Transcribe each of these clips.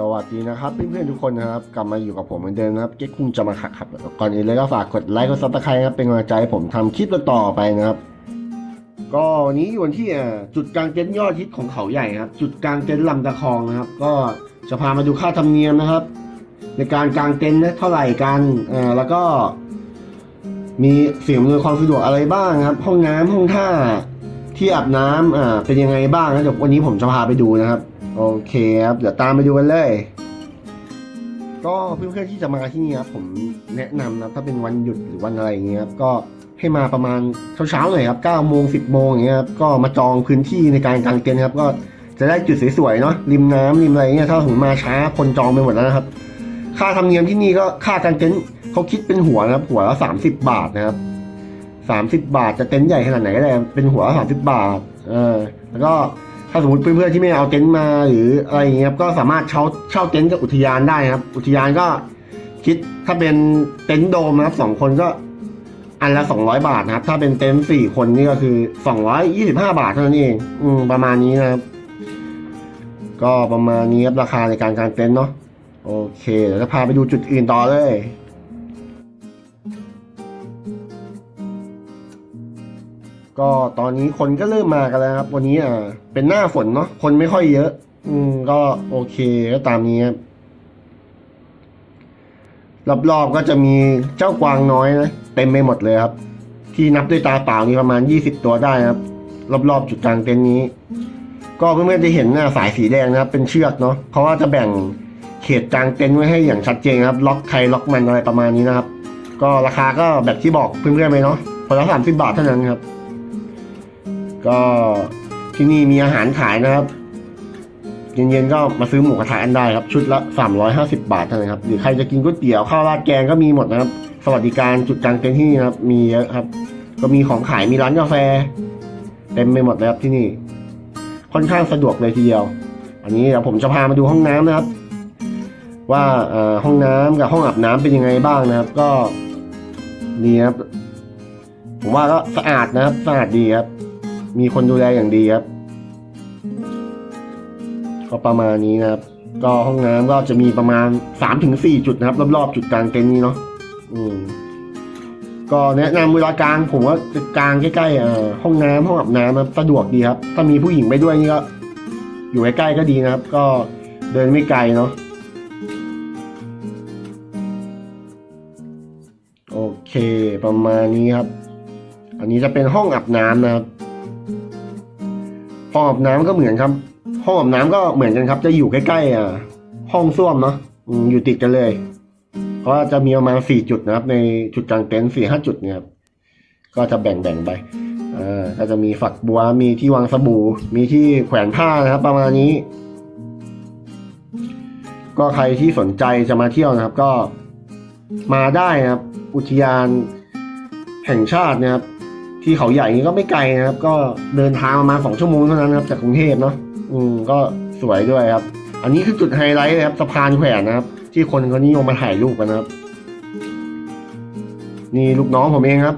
สวัสดีนะครับเพื่อนๆทุกคนนะครับ กลับมาอยู่กับผมเหมือนเดิมนะครับเก๊กคุงจะมาขักครับก่อนอื่นเลยก็ฝากกดไลค์กดซับสไครต์ครับเป็นกำลังใจให้ผมทำคลิปต่อไปนะครับ ก็วันนี้อยู่ที่จุดกลางเต็นท์ยอดฮิตของเขาใหญ่ครับ จุดกลางเต็นท์ลำตะคองนะครับ ก็จะพามาดูค่าธรรมเนียมนะครับ ในการกลางเต็นท์นะเท่าไหร่กันอ่าแล้วก็ มีเสิ่งอำนวยความสะดวกอะไรบ้างครับ ห้องน้ำห้องท่าที่อาบน้ำอ่าเป็นยังไงบ้างนะเดี๋ยววันนี้ผมจะพาไปดูนะครับ โอเคครับ เดี๋ยวตามไปดูกันเลย ก็เพื่อนๆที่จะมาที่นี่ครับผมแนะนำนะถ้าเป็นวันหยุดหรือวันอะไรอย่างเงี้ยครับก็ให้มาประมาณเช้าๆหน่อยครับ9โมง10โมงอย่างเงี้ยครับก็มาจองพื้นที่ในการกางเต็นท์ครับ ก็จะได้จุดสวยๆเนาะริมน้ำริมอะไรเงี้ยถ้าถึงมาช้าคนจองไปหมดแล้วนะครับ ค่าธรรมเนียมที่นี่ก็ค่ากางเต็นท์เขาคิดเป็นหัวนะครับ หัวละ30 บาทนะครับ30 บาทจะเต็นท์ใหญ่ขนาดไหนก็ได้เป็นหัวละ30 บาทเออแล้วก็ ถ้าสมมติเพื่อนๆที่ไม่เอาเต็นท์มาหรืออะไรอย่างเงี้ยบก็สามารถเช่าเช่าเต็นท์กับอุทยานได้นะครับ อุทยานก็คิดถ้าเป็นเต็นท์โดมนะครับสองคนก็อันละสองร้อยบาทนะครับ ถ้าเป็นเต็นท์สี่คนนี่ก็คือสองร้อยยี่สิบห้าบาทเท่านั้นเอง อืมประมาณนี้นะครับ ก็ประมาณนี้ครับราคาในการกางเต็นท์เนาะโอเคเดี๋ยวจะพาไปดูจุดอื่นต่อเลย ก็ตอนนี้คนก็เริ่มมากันแล้วครับ วันนี้อ่าเป็นหน้าฝนเนาะคนไม่ค่อยเยอะ อืมก็โอเคก็ตามนี้ครับรอบๆก็จะมีเจ้ากวางน้อยนะเต็มไปหมดเลยครับ ที่นับด้วยตาเปล่านี่ประมาณยี่สิบตัวได้ครับ รอบๆจุดกลางเต็นท์นี้ ก็เพื่อนๆจะเห็นนะสายสีแดงนะครับ เป็นเชือกเนาะเขาว่าจะแบ่งเขตกลางเต็นท์ไว้ให้อย่างชัดเจนครับ ล็อกใครล็อกมันอะไรประมาณนี้นะครับ ก็ราคาก็แบบที่บอกเพื่อนๆไปเนาะคนละสามสิบบาทเท่านั้นครับ ก็ที่นี่มีอาหารขายนะครับ เย็นๆก็มาซื้อหมูกระทะกันได้ครับ ชุดละ 350 บาทเท่านั้นครับ หรือใครจะกินก๋วยเตี๋ยวข้าวราดแกงก็มีหมดนะครับ สวัสดิการจุดกลางเต็นท์ที่นี่นะครับมีเยอะครับ ก็มีของขายมีร้านกาแฟเต็มไปหมดเลยครับที่นี่ ค่อนข้างสะดวกเลยทีเดียว อันนี้เดี๋ยวผมจะพามาดูห้องน้ำนะครับ ว่าห้องน้ำกับห้องอาบน้ำเป็นยังไงบ้างนะครับ ก็ดีครับผมว่าก็สะอาดนะครับสะอาดดีครับ มีคนดูแลอย่างดีครับ ก็ประมาณนี้นะครับ ก็ห้องน้ำก็จะมีประมาณสามถึงสี่จุดนะครับ รอบๆจุดกลางเต็นท์นี้เนาะอืมก็แนะนำเวลากลางผมว่าจะกลางใกล้ๆห้องน้ำห้องอาบน้ำนะสะดวกดีครับ ถ้ามีผู้หญิงไปด้วยนี่ก็อยู่ใกล้ๆก็ดีนะครับ ก็เดินไม่ไกลเนาะโอเคประมาณนี้ครับ อันนี้จะเป็นห้องอาบน้ำนะครับ ห้องอาบน้ำก็เหมือนครับ ห้องอาบน้ำก็เหมือนกันครับ จะอยู่ใกล้ๆอ่าห้องส้วมเนาะอยู่ติดกันเลยเพราะว่าจะมีประมาณสี่จุดนะครับ ในจุดกลางเต็นท์สี่ห้าจุดเนี่ยครับก็จะแบ่งๆไปอ่าก็จะมีฝักบัวมีที่วางสบู่ มีที่แขวนผ้านะครับ ประมาณนี้ ก็ใครที่สนใจจะมาเที่ยวนะครับ ก็มาได้นะครับ อุทยานแห่งชาตินะครับ ที่เขาใหญ่นี่ก็ไม่ไกลนะครับ ก็เดินทางประมาณสองชั่วโมงเท่านั้นครับจากกรุงเทพเนาะอืมก็สวยด้วยครับ อันนี้คือจุดไฮไลท์เลยครับสะพานแขวนนะครับ ที่คนเขานิยมมาถ่ายรูปกันนะครับ นี่ลูกน้องผมเองครับ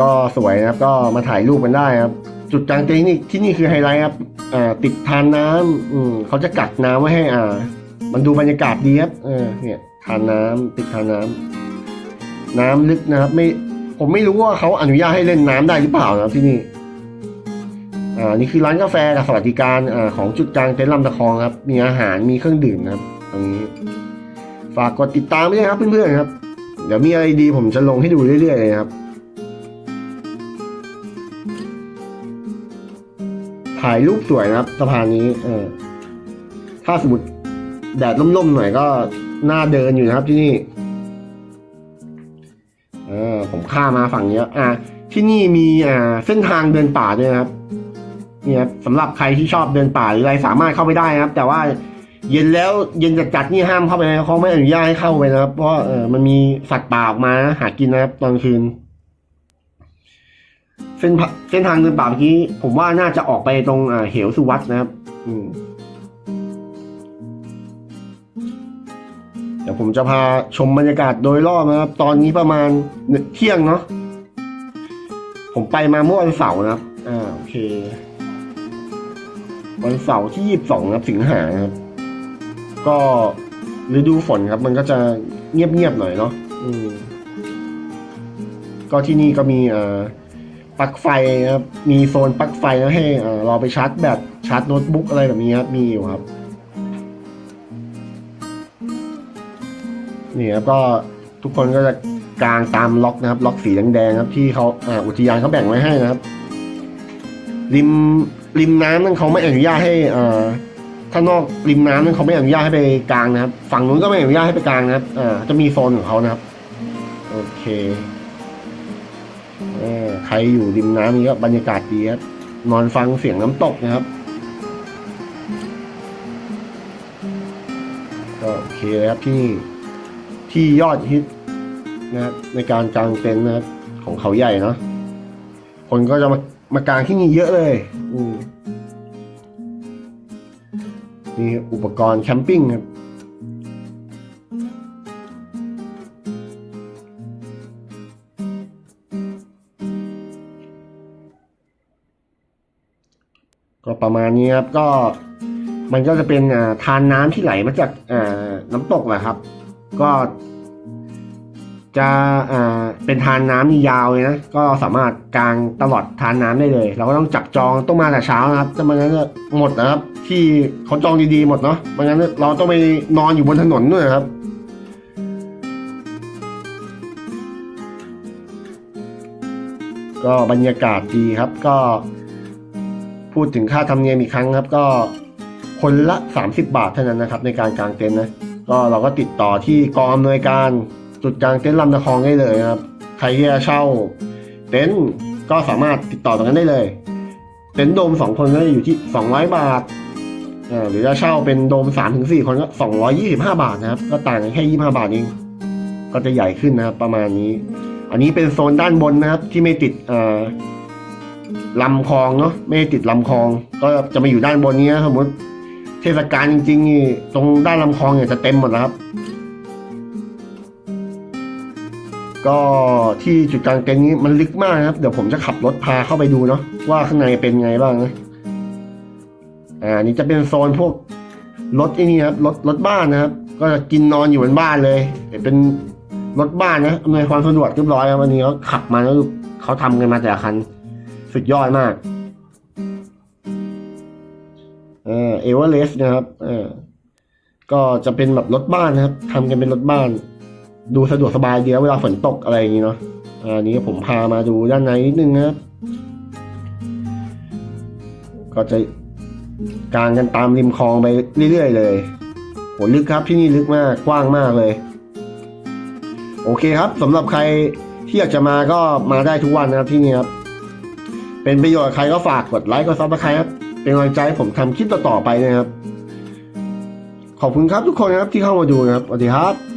ก็สวยนะครับ ก็มาถ่ายรูปกันได้ครับ จุดกลางเต็นท์นี่ที่นี่คือไฮไลท์ครับอ่าติดทานน้ำอืมเขาจะกักน้ำไว้ให้อ่า มันดูบรรยากาศดีครับเออเนี่ยทานน้ำติดทานน้ำ น้ำลึกนะครับ ไม่ผมไม่รู้ว่าเขาอนุญาตให้เล่นน้ำได้หรือเปล่านะที่นี่อ่านี่คือร้านกาแฟกับสวัสดิการอ่าของจุดกลางเต็นท์ลำตะคองครับ มีอาหารมีเครื่องดื่มนะครับ ตรงนี้ ฝากกดติดตามด้วยครับเพื่อนๆครับ เดี๋ยวมีอะไรดีผมจะลงให้ดูเรื่อยๆเลยครับถ่ายรูปสวยนะครับสะพานนี้ เออ ถ้าสมมติแดดล่มๆหน่อยก็น่าเดินอยู่นะครับที่นี่ ข้ามาฝั่งนี้แล้วอ่าที่นี่มีอ่าเส้นทางเดินป่าด้วยครับเนี่ยครับสำหรับใครที่ชอบเดินป่าหรืออะไรสามารถเข้าไปได้นะครับ แต่ว่าเย็นแล้วเย็นจัดๆนี่ห้ามเข้าไปนะเขาไม่อนุญาตให้เข้าไปนะครับ เพราะเออมันมีสัตว์ป่าออกมาหากินนะครับ ตอนคืน เส้นเส้นทางเดินป่าเมื่อกี้ ผมว่าน่าจะออกไปตรงเหวสุวัตนะครับ อืม ดี๋ยวผมจะพาชมบรรยากาศโดยรอบนะครับ ตอนนี้ประมาณเที่ยงเนาะผมไปมาเมื่อวันเสาร์นะครับ อ่าโอเค วันเสาร์ที่ยี่สิบสองครับสิงหาครับ ก็ฤดูฝนครับ มันก็จะเงียบๆหน่อยเนาะอืมก็ที่นี่ก็มีเอ่อปลั๊กไฟนะครับ มีโซนปลั๊กไฟแล้วให้อ่อเราไปชาร์จแบตชาร์จโน้ตบุ๊กอะไรแบบนี้ครับมีอยู่ครับ นี่ครับก็ทุกคนก็จะกางตามล็อกนะครับ ล็อกสีแดงๆครับที่เขาอ่าอุทยานเขาแบ่งไว้ให้นะครับ ริมริมน้ำนั่นเขาไม่อนุญาตให้อ่าถ้านอกริมน้ำนั่นเขาไม่อนุญาตให้ไปกลางนะครับ ฝั่งนู้นก็ไม่อนุญาตให้ไปกลางนะครับอ่าจะมีโซนของเขานะครับ โอเคใครอยู่ริมน้ำนี้ก็บรรยากาศดีครับนอนฟังเสียงน้ำตกนะครับก็โอเคเลยครับที่ ที่ยอดฮิตนะครับในการกางเต็นท์นะครับของเขาใหญ่เนาะคนก็จะมามากางที่นี่เยอะเลยอืมมีอุปกรณ์แคมปิ้งครับก็ประมาณนี้ครับก็มันก็จะเป็นอ่าทานน้ำที่ไหลมาจากอ่าน้ำตกแหละครับ ก็จะอ่าเป็นทานน้ำนี่ยาวเลยนะ ก็สามารถกางตลอดทานน้ำได้เลย เราก็ต้องจับจองต้องมาแต่เช้านะครับจะไมันงั้นจะหมดนะครับ ที่เขาจองดีๆหมดเนาะไมันงั้นเราต้องไปนอนอยู่บนถนนด้วยครับก็บรรยากาศดีครับก็ พูดถึงค่าธรรมเนียมอีกครั้งครับ ก็คนละ 30 บาทเท่านั้นนะครับ ในการกางเต็นท์นะ ก็เราก็ติดต่อที่กองอำนวยการจุดกางเต็นท์ลำตะคองได้เลยนะครับ ใครที่จะเช่าเต็นท์ก็สามารถติดต่อตรงนั้นได้เลย เต็นท์โดม2คนก็จะอยู่ที่200บาทอ่าหรือจะเช่าเป็นโดม3-4คนก็225บาทนะครับ ก็ต่างกันแค่25บาทเองก็จะใหญ่ขึ้นนะครับ ประมาณนี้ อันนี้เป็นโซนด้านบนนะครับ ที่ไม่ติดอ่าลำคลองเนาะไม่ติดลำคลอง ก็จะมาอยู่ด้านบนนี้นะสมมติ ทศกาลจริงๆนี่ตรงด้านลำคลองเนี่ยจะเต็มหมดแล้วครับ ก็ที่จุดกลางเต็นท์นี้มันลึกมากนะครับ เดี๋ยวผมจะขับรถพาเข้าไปดูเนาะว่าข้างในเป็นไงบ้างนะอ่านี่จะเป็นโซนพวกรถไอ้นี่ครับรถรถบ้านนะครับ ก็จะกินนอนอยู่บนบ้านเลยเป็นรถบ้านนะอำนวยความสะดวกเรียบร้อยครับวันนี้เขาขับมาแล้วเขาทำกันมาแต่ละคัน สุดยอดมาก เอเอเวอเรสต์นะครับเออก็จะเป็นแบบรถบ้านนะครับทำกันเป็นรถบ้าน ดูสะดวกสบายดีนะเวลาฝนตกอะไรอย่างนี้เนาะอันนี้ผมพามาดูด้านในนิดนึงนะครับ ก็จะกางกันตามริมคลองไปเรื่อยๆเลยโหลึกครับที่นี่ลึกมากกว้างมากเลย โอเคครับสำหรับใครที่อยากจะมาก็มาได้ทุกวันนะครับที่นี่ครับ เป็นประโยชน์ใครก็ฝากกดไลค์กดซับสไครต์ครับ เป็นกำลังใจให้ผมทำคลิปต่อๆไปนะครับ ขอบคุณครับทุกคนนะครับที่เข้ามาดูนะครับสวัสดีครับ